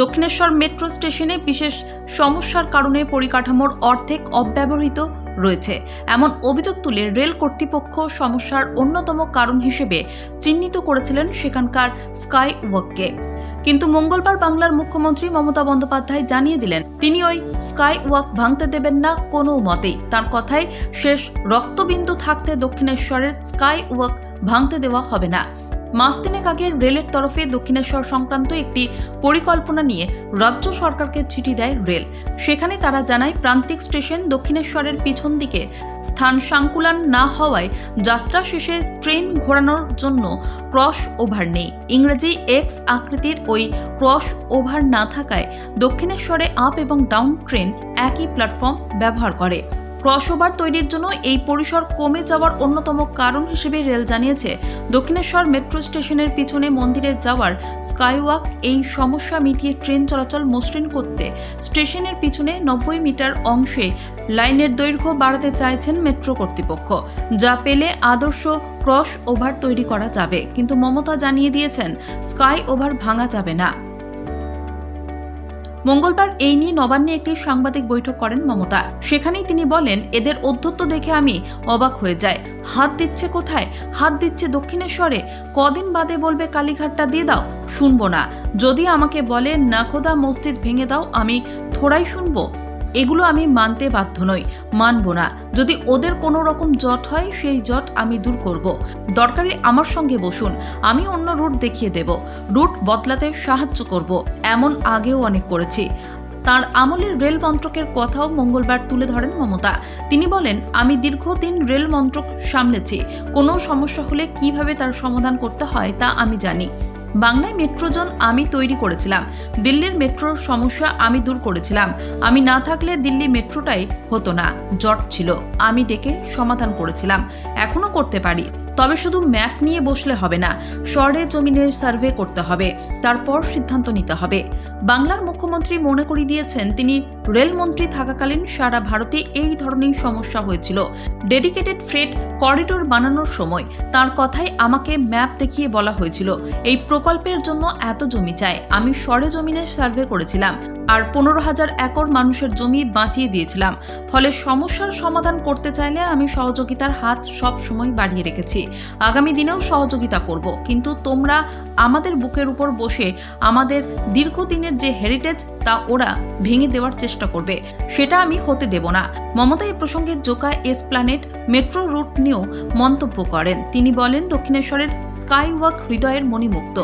Dakshineswar metro স্টেশনে বিশেষ সমস্যার কারণে পরিকাঠামোর অর্ধেক অব্যবহৃত রয়েছে। এমন অভিযোগ তুলে রেল কর্তৃপক্ষ সমস্যার অন্যতম কারণ হিসেবে চিহ্নিত করেছিলেন সেখানকার স্কাই ওয়াককে কিন্তু মঙ্গলবার বাংলার মুখ্যমন্ত্রী মমতা বন্দ্যোপাধ্যায় জানিয়ে দিলেন, তিনি ওই স্কাই ওয়াক ভাঙতে দেবেন না কোনো মতেই। তার কথায় শেষ রক্তবিন্দু থাকতে দক্ষিণেশ্বরের স্কাই ওয়াক ভাঙতে দেওয়া হবে না। মাস তিনেক আগে রেলের তরফে দক্ষিণেশ্বর সংক্রান্ত একটি পরিকল্পনা নিয়ে রাজ্য সরকারকে চিঠি দেয় রেল। সেখানে তারা জানায়, প্রান্তিক স্টেশন দক্ষিণেশ্বরের পিছন দিকে। স্থান সংকুলান না হওয়ায় যাত্রা শেষে ট্রেন ঘোরানোর জন্য ক্রস ওভার নেই। ইংরেজি এক্স আকৃতির ওই ক্রস ওভার না থাকায় দক্ষিণেশ্বরে আপ এবং ডাউন ট্রেন একই প্ল্যাটফর্ম ব্যবহার করে। ক্রসওভার তৈরির জন্য এই পরিসর কমে যাওয়ার অন্যতম কারণ হিসেবে রেল জানিয়েছে, দক্ষিণেশ্বর মেট্রো স্টেশনের পিছনে মন্দিরে যাওয়ার স্কাইওয়াক এই সমস্যা মিটিয়ে ট্রেন চলাচল মসৃণ করতে স্টেশনের পিছনে নব্বই মিটার অংশে লাইনের দৈর্ঘ্য বাড়াতে চাইছেন মেট্রো কর্তৃপক্ষ, যা পেলে আদর্শ ক্রস ওভার তৈরি করা যাবে। কিন্তু মমতা জানিয়ে দিয়েছেন স্কাই ওভার ভাঙা যাবে না। মঙ্গলবার এই নিয়ে নবান্নে একটি সাংবাদিক বৈঠক করেন মমতা। সেখানেই তিনি বলেন, এদের অধ্যত্ব দেখে আমি অবাক হয়ে যায় হাত দিচ্ছে কোথায়? হাত দিচ্ছে দক্ষিণেশ্বরে। কদিন বাদে বলবে কালীঘাটটা দিয়ে দাও, শুনব না। যদি আমাকে বলে নাখোদা মসজিদ ভেঙে দাও, আমি থোড়াই শুনব এগুলো আমি মানতে বাধ্য নই, মানব না। যদি ওদের কোনো রকম জট হয়, সেই জট আমি দূর করব। দরকারে আমার সঙ্গে বসুন, আমি অন্য রুট দেখিয়ে দেব। রুট বদলাতে সাহায্য করব, এমন আগেও অনেক করেছি। তার আমলের রেল মন্ত্রকের কথাও মঙ্গলবার তুলে ধরেন মমতা। তিনি বলেন, আমি দীর্ঘদিন রেল মন্ত্রক সামলেছি। কোনো সমস্যা হলে কীভাবে তার সমাধান করতে হয় তা আমি জানি। বাংলায় মেট্রোজন আমি তৈরি করেছিলাম। দিল্লির মেট্রোর সমস্যা আমি দূর করেছিলাম। আমি না থাকলে দিল্লি মেট্রোটাই হতো না। জট ছিল। আমি ডেকে সমাধান করেছিলাম। এখনও করতে পারি। তবে শুধু ম্যাপ নিয়ে বসলে হবে না শহরে জমিনে সার্ভে করতে হবে। তারপর সিদ্ধান্ত নিতে হবে। বাংলার মুখ্যমন্ত্রী মনে করিয়ে দিয়েছেন, তিনি রেলমন্ত্রী থাকাকালীন সারা ভারতে এই ধরনের সমস্যা হয়েছিল। ডেডিকেটেড ফ্রেট করিডোর বানানোর সময় তার কথায় আমাকে ম্যাপ দেখিয়ে বলা হয়েছিল। এই প্রকল্পের জন্য এত জমি চাই। আমি সরে জমিনে সার্ভে করেছিলাম আর পনেরো হাজার একর মানুষের জমি বাঁচিয়ে দিয়েছিলাম। ফলে সমস্যার সমাধান করতে চাইলে আমি সহযোগিতার হাত সব সময় বাড়িয়ে রেখেছি। আগামী দিনেও সহযোগিতা করব। কিন্তু তোমরা আমাদের বুকের উপর বসে আমাদের দীর্ঘদিনের যে হেরিটেজ তা ওরা ভেঙে দেওয়ার চেষ্টা করবে। সেটা আমি হতে দেব না। মমতা এ প্রসঙ্গে Joka Esplanade metro route নিয়েও মন্তব্য করেন। তিনি বলেন, দক্ষিণেশ্বরের স্কাইওয়াক হৃদয়ের মণিমুক্ত।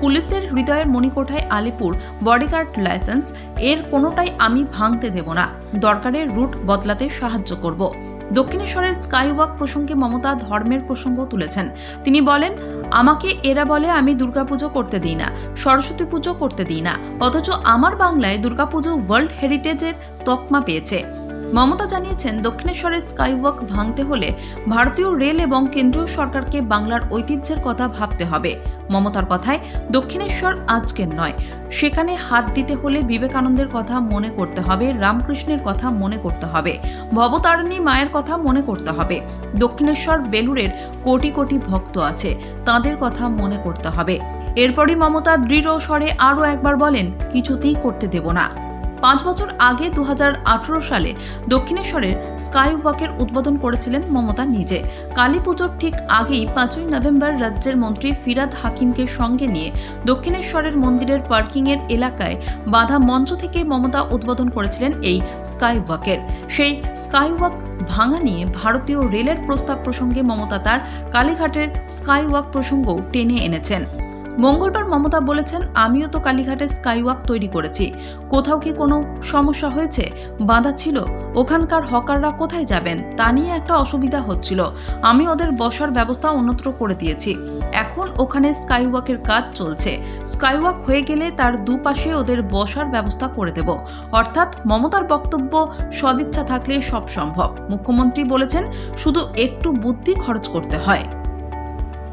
পুলিশের হৃদয়ের মণিকোঠায় আলিপুর বডিগার্ড লাইসেন্স, এর কোনোটাই আমি ভাঙতে দেব না। দরকারের রুট বদলাতে সাহায্য করব। দক্ষিণেশ্বরের স্কাইওয়াক প্রসঙ্গে মমতা ধর্মের প্রসঙ্গ তুলেছেন। তিনি বলেন, আমাকে এরা বলে আমি দুর্গাপুজো করতে দিই না, সরস্বতী পুজো করতে দিই না, অথচ আমার বাংলায় দুর্গাপুজো ওয়ার্ল্ড হেরিটেজের তকমা পেয়েছে। মমতা জানিয়েছেন, দক্ষিণেশ্বরের স্কাইওয়াক ভাঙতে হলে ভারতীয় রেল এবং কেন্দ্রীয় সরকারকে বাংলার ঐতিহ্যের কথা ভাবতে হবে। মমতার কথায়, দক্ষিণেশ্বর আজকের নয়। সেখানে হাত দিতে হলে বিবেকানন্দের কথা মনে করতে হবে, রামকৃষ্ণের কথা মনে করতে হবে, ভবতারিণী মায়ের কথা মনে করতে হবে। দক্ষিণেশ্বর বেলুরের কোটি কোটি ভক্ত আছে, তাদের কথা মনে করতে হবে। এরপরই মমতা দৃঢ় স্বরে আরও একবার বলেন, কিছুতেই করতে দেব না। পাঁচ বছর আগে দু হাজার আঠারো সালে দক্ষিণেশ্বরের স্কাই ওয়াকের উদ্বোধন করেছিলেন মমতা নিজে। কালী পুজোর ঠিক আগেই পাঁচই নভেম্বর রাজ্যের মন্ত্রী ফিরাদ হাকিমকে সঙ্গে নিয়ে দক্ষিণেশ্বরের মন্দিরের পার্কিংয়ের এলাকায় বাধা মঞ্চ থেকে মমতা উদ্বোধন করেছিলেন এই স্কাই ওয়াকের সেই স্কাই ওয়াক ভাঙা নিয়ে ভারতীয় রেলের প্রস্তাব প্রসঙ্গে মমতা তার কালীঘাটের স্কাই ওয়াক প্রসঙ্গও টেনে এনেছেন। মঙ্গলবার মমতা বলেছেন, আমিও তো কালীঘাটে স্কাইওয়াক তৈরি করেছি। কোথাও কি কোনো সমস্যা হয়েছে? বাধা ছিল। ওখানকার হকাররা কোথায় যাবেন? তা নিয়ে একটা অসুবিধা হচ্ছিল। আমি ওদের বসার ব্যবস্থা অন্যত্র করে দিয়েছি। এখন ওখানে স্কাইওয়াকের কাজ চলছে। স্কাইওয়াক হয়ে গেলে তার দুপাশে ওদের বসার ব্যবস্থা করে দেব। অর্থাৎ মমতার বক্তব্য সদিচ্ছা থাকলে সব সম্ভব। মুখ্যমন্ত্রী বলেছেন, শুধু একটু বুদ্ধি খরচ করতে হয়।